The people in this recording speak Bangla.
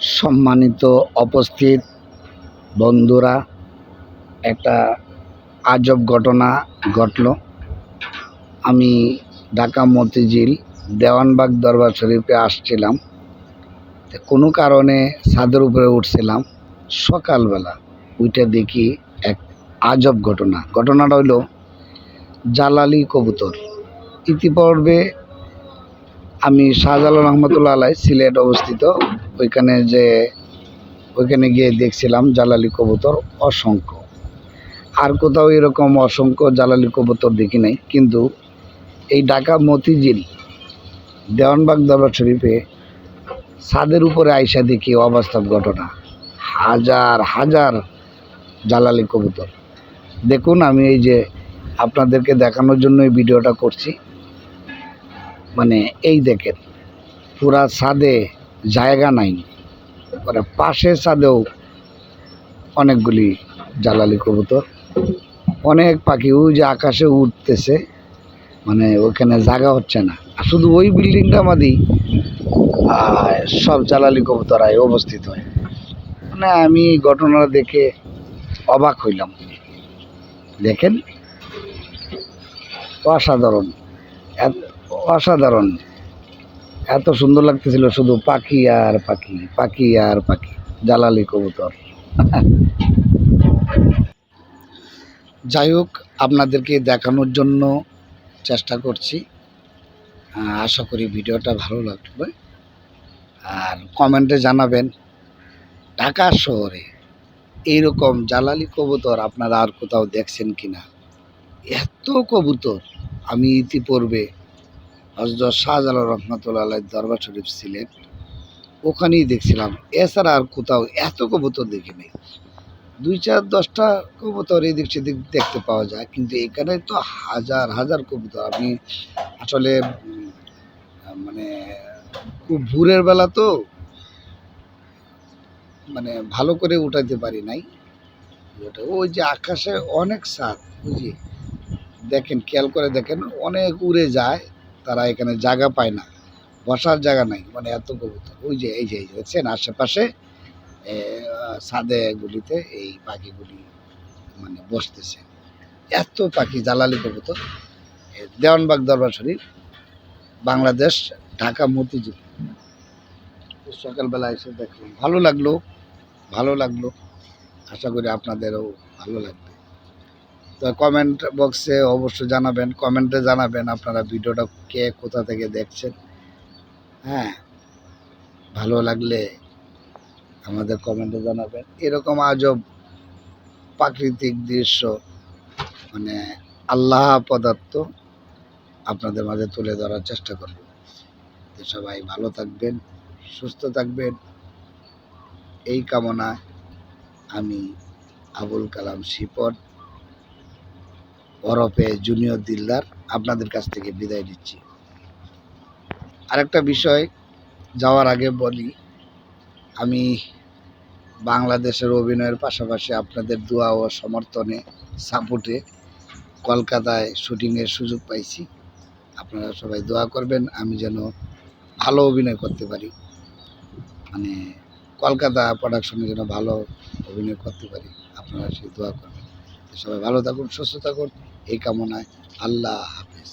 সম্মানিত উপস্থিত বন্ধুরা, একটা আজব ঘটনা ঘটলো। আমি ঢাকা মতিঝিল, দেওয়ানবাগ দরবার শরীফে আসছিলাম। কোনো কারণে ছাদের উপরে উঠছিলাম। সকালবেলা উঠে দেখি এক আজব ঘটনা। ঘটনাটা হলো জালালি কবুতর। ইতিপূর্বে আমি শাহজালাল রহমতুল্লাহ আলাই সিলেট অবস্থিত। ওইখানে যে, ওইখানে গিয়ে দেখছিলাম জালালি কবুতর অসংখ্য। আর কোথাও এরকম অসংখ্য জালালি কবুতর দেখি নাই, কিন্তু এই ঢাকা মতিঝিল, দেওয়ানবাগ দরবার শরীফে ছাদের উপরে আইসা দেখি অবাস্তব ঘটনা। হাজার হাজার জালালি কবুতর। দেখুন, আমি এই যে আপনাদেরকে দেখানোর জন্য এই ভিডিওটা করছি। মানে এই দেখেন, পুরা ছাদে জায়গা নাই। মানে পাশে ছাদেও অনেকগুলি জ্বালালি কবুতর। অনেক পাখি, ওই যে আকাশে উঠতেছে মানে ওখানে জায়গা হচ্ছে না। শুধু ওই বিল্ডিংটা মাদি সব জালালি কবুতর আয় অবস্থিত। হয় মানে আমি ঘটনাটা দেখে অবাক হইলাম। দেখেন, অসাধারণ। অসাধারণ। এত সুন্দর লাগতেছিল শুধু পাখি আর পাখি পাখি আর পাখি, জালালি কবুতর। যাই হোক আপনাদেরকে দেখানোর জন্য চেষ্টা করছি। আশা করি ভিডিওটা ভালো লাগবে। আর কমেন্টে জানাবেন, ঢাকা শহরে এইরকম জালালি কবুতর আপনারা আর কোথাও দেখছেন কিনা? এত কবুতর, আমি ইতিপূর্বে হজরত শাহজালাল রহমতুল্লাহ দরবার শরীফ ছিলেন ওখানেই দেখছিলাম। এছাড়া আর কোথাও এত কবুতর দেখি নেই। দুই চার দশটা কবুতর এদিক সেদিক দেখতে পাওয়া যায়। কিন্তু এখানে তো হাজার হাজার কবুতর। আমি আসলে মানে খুব ভোরের বেলা তো মানে ভালো করে উঠাইতে পারি নাই। ওই যে আকাশে অনেক সাত বুঝি দেখেন, খেয়াল করে দেখেন, অনেক উড়ে যায়। তারা এখানে জায়গা পায় না। বসার জায়গা নাই। মানে এত কবুতর। ওই যে এই যে দেখছেন? আশেপাশে এ, আহ, ছাদে গুলিতে এই পাখিগুলি মানে বসতেছে। এত পাখি জালালি কবুতর। দেওয়ানবাগ দরবার শরীফ বাংলাদেশ ঢাকা মতিঝিল। সকালবেলা এসে দেখলাম ভালো লাগল ভালো লাগল। আশা করি আপনাদেরও ভালো লাগবে। তো কমেন্ট বক্সে অবশ্যই জানাবেন কমেন্টে জানাবেন আপনারা ভিডিওটা কে কোথা থেকে দেখছেন। হ্যাঁ ভালো লাগলে আমাদের কমেন্টে জানাবেন। এরকম আজব প্রাকৃতিক দৃশ্য মানে আল্লাহ পদার্থ আপনাদের মাঝে তুলে ধরার চেষ্টা করব। সবাই ভালো থাকবেন, সুস্থ থাকবেন। এই কামনা আমি আবুল কালাম শিপট। ওরফে জুনিয়র দিলদার আপনাদের কাছ থেকে বিদায় নিচ্ছি। আরেকটা বিষয় যাওয়ার আগে বলি, আমি বাংলাদেশের অভিনয়ের পাশাপাশি আপনাদের দোয়া ও সমর্থনে সাপোর্টে কলকাতায় শুটিংয়ের সুযোগ পাইছি। আপনারা সবাই দোয়া করবেন, আমি যেন ভালো অভিনয় করতে পারি। মানে কলকাতা প্রোডাকশনে যেন ভালো অভিনয় করতে পারি, আপনারা সেই দোয়া করবেন। সবাই ভালো থাকুন, সুস্থ থাকুন। এই কামনায় আল্লাহ হাফেজ।